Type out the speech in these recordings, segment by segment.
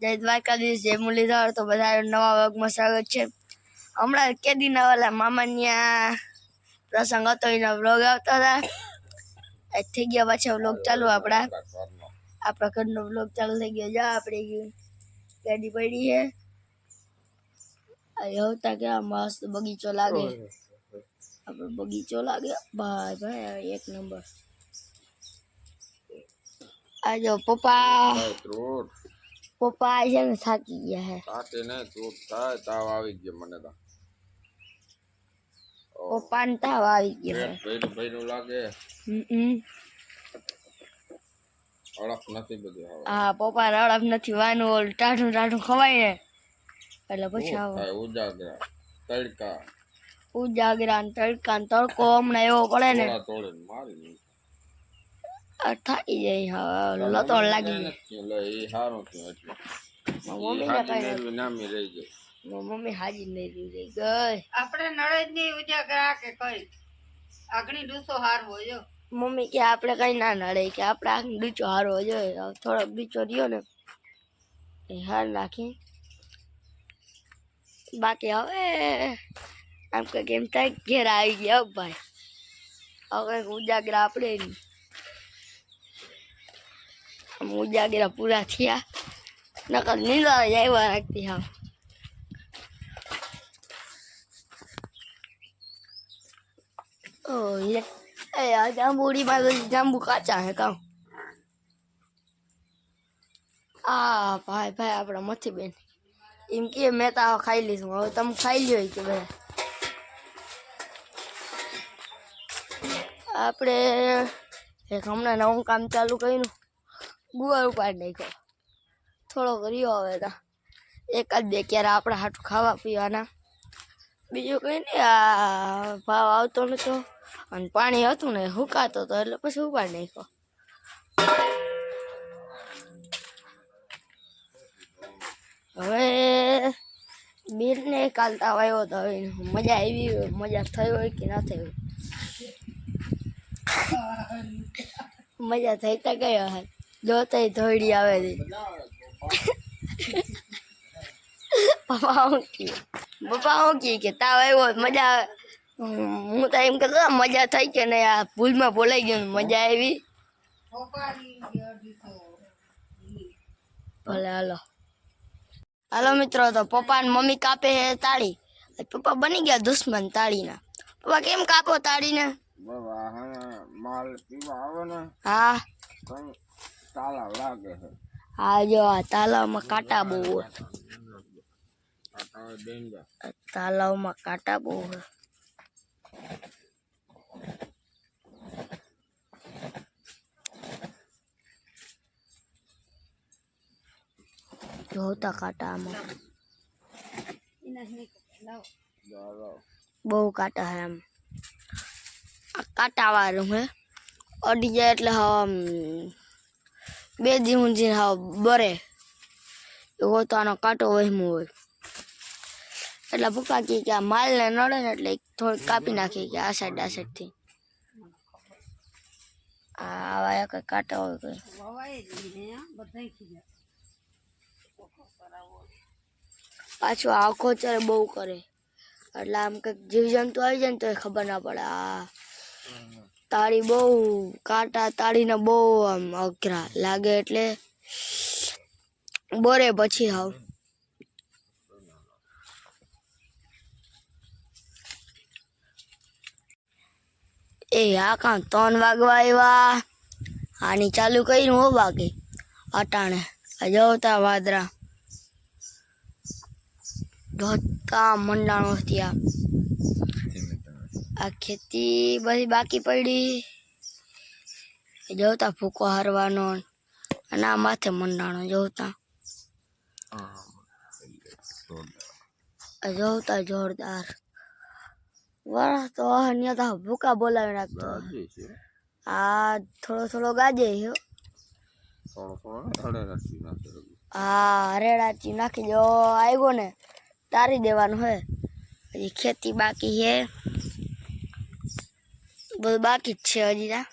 જય દ્વારકાધીશ જય મુરલીધર તો બધા નવા વર્ગમાં સ્વાગત છે. હમણાં કેદીના વાલા મામાન્યા પ્રસંગ હતો, એના વ્લોગ આવતા હતા. થઈ ગયા પાછા વ્લોગ ચાલુ આપણા. આપણા ઘરનો વ્લોગ ચાલુ થઈ ગયો. જા, આપણે ગાડી પડી છે. આવતા કેવા મસ્ત બગીચો લાગે. આપણો બગીચો લાગે. ભાઈ ભાઈ, એક નંબર. આજો પપ્પા. પપ્પા છે ને થાકી ગયા હે. તાતે ને ત્રોટ થાય તાવ આવી ગયો મને તો. પપ્પા ને તાવ આવી ગયો હે. ભઈનું ભઈનું લાગે. હમ અળખ નથી બધી હા પપ્પા રડપ નથી વાનું ઓલ ટાઢું ટાઢું ખવાય ને. એટલે પછી આવો. ઉજાગરા તડકા. ઉજાગરા તડકા ને તડકો હમણાં એવો પડે ને. તોડે મારી આ થાકી જાય હવે લતો લાગી એ સારું હાજી કઈ રહી જાય મમ્મી હાજી નહીં રહી ગઈ. આપણે નળદની ઉજાગરા કે કઈ? આગણી ડૂસો હારવો જો. મમ્મી કે આપણે કઈ ના નડે કે આપણે આખી ડૂચો હારવો જોઈએ. થોડો થોડોક ડૂચો રહ્યો ને એ હાર નાખી. બાકી હવે આમ કે કેમ થાય ઘેર આવી ગયા ભાઈ. હવે કંઈક ઉજાગરા આપણે નહીં. ઉજાગરા પૂરા થયા નકર નીંદા જ આવ્યા રાખતી હા ઓ એ આ જાંબુડી માં તો જાંબુ કાચા હે કામ આ ભાઈ ભાઈ આપણા મથી બેન એમ કે મેં તો ખાઈ લીધું હવે તમે ખાઈ લ્યો કે ભાઈ આપણે એક હમણાં નવું કામ ચાલુ કર્યું ગુવાર ઉપાડી નાખ્યો. થોડો રહ્યો હવે તો. એકાદ બે ક્યારે આપણે હાટું ખાવા પીવાના. બીજું કંઈ નહીં આ ભાવ આવતો નતો અને પાણી હતું ને હુકાતો હતો એટલે પછી ઉપાડી નાખ્યો. હવે બીરને કાલ તાવ આવ્યો હતો હવે મજા આવી હોય, મજા થઈ હોય કે ના થઈ હોય. મજા થઈ તો ગયો હે જોતા ધોડી આવે છે. પપ્પા હું કે પપ્પા હું કે કે તાવ આવ્યો મજા આવે. હું તો એમ કહેતો હતો, મજા થઈ કે નહીં? આ ભૂલમાં બોલાઈ ગયો મજા આવી. ભલે હાલો. હાલો મિત્રો તો પપ્પા ને મમ્મી કાપે છે તાળી. પપ્પા બની ગયા દુશ્મન તાળીના. પપ્પા કેમ કાપો તાળીને? હા માલ પીવા આવે ને. હા. તાલા લાગે છે હા જો આ તાલાવમાં કાંટા બહુ હોય કાંટા ડેંગા આ તાલાવમાં કાંટા બહુ હોય જોતા કાંટા આમાં ચાલો બહુ કાંટા હે આમ આ કાંટા વાળું હે અડી જાય એટલે હા આમ બે દી જીન હાવ બરે. એવો તો આનો કાંટો વહેમો હોય. એટલે ભૂકા કે આ માલને નડે ને એટલે થોડીક કાપી નાખી કે આ સાઈડ આ સાઈડથી આવા એક કાંટા હોય કંઈ. પાછું આખો ચારે બહુ કરે. એટલે આમ કંઈક જીવજંતુ આવી જાય ને તો એ ખબર ના પડે. આ તાળી બહુ, કાંટા તાળીને બહુ આમ અઘરા લાગે એટલે બોરે પછી હાવ. એ આ કાં ત્રણ વાગવા આવ્યા આની ચાલુ કર્યું હો બાકી. અટાણે જવતા વાદરા. ધોતા મંડાણો થયા આ ખેતી બધી બાકી પડી. જોતા ભૂકો હારવાનો અને આ માથે મંડાણો જોતા. આ જોતા જોરદાર. વરસ તો અહીંયા તો ભૂકા બોલાવી નાખતો. આ થોડો થોડો ગાજે થડે હા હરેડાચી નાખી દો. આવ્યો ને તારી દેવાનું હે. હજી ખેતી બાકી છે. બધું બાકી જ છે હજી ત્યાં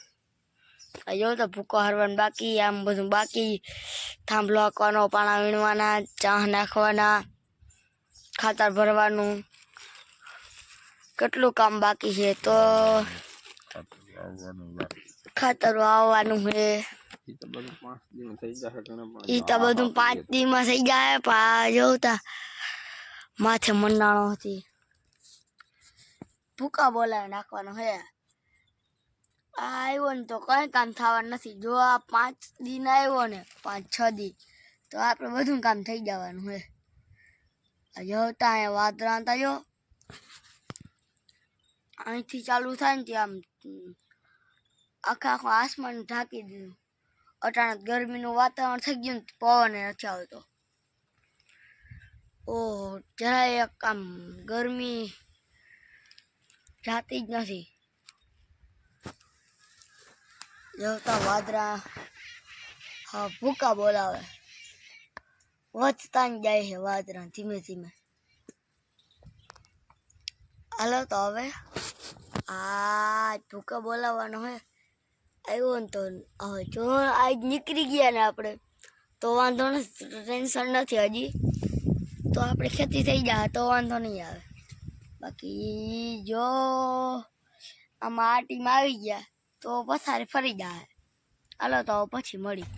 જો તો ભૂકો હરવાનું બાકી આમ બધું બાકી. થાંભલો હાંકવાનો પાણા વીણવાના ચા નાખવાના ખાતર ભરવાનું. કેટલું કામ બાકી છે તો ખાતર વાવવાનું છે. ઈ તો બધું પાંચ દીમાં થઈ જાય પા જોતા માથે મંડાણો હતી. ભૂકા બોલાવી નાખવાનો હે. આવ્યો ને તો કઈ કામ થવાનું નથી. જો આ પાંચ દિન આવ્યો ને, પાંચ છ દી તો આપણે બધું કામ થઈ જવાનું હે. જોતા અહીંયા વાદળા હતા જો અહીંથી ચાલુ થાય ને ત્યાં આમ આખા આખું આસમાન ઢાંકી દીધું. અચાનક ગરમીનું વાતાવરણ થઈ ગયું ને પવન નથી આવતો. ઓહો, જરાય એક આમ ગરમી જાતી જ નથી. જોતા વાદરા હા ભૂકા બોલાવે વધતા જ જાય છે વાદરા ધીમે ધીમે હાલો તો હવે આ ભૂકા બોલાવવાનો હે આવ્યો ને તો હવે જો આજ નીકળી ગયા ને આપણે તો વાંધો નથી ટેન્શન નથી હજી તો આપણે ખેતી થઈ જાય તો વાંધો નહીં આવે બાકી જો આમાં આ ટીમ આવી ગયા તો પથારી ફરી જાય હાલો તો પછી મળી.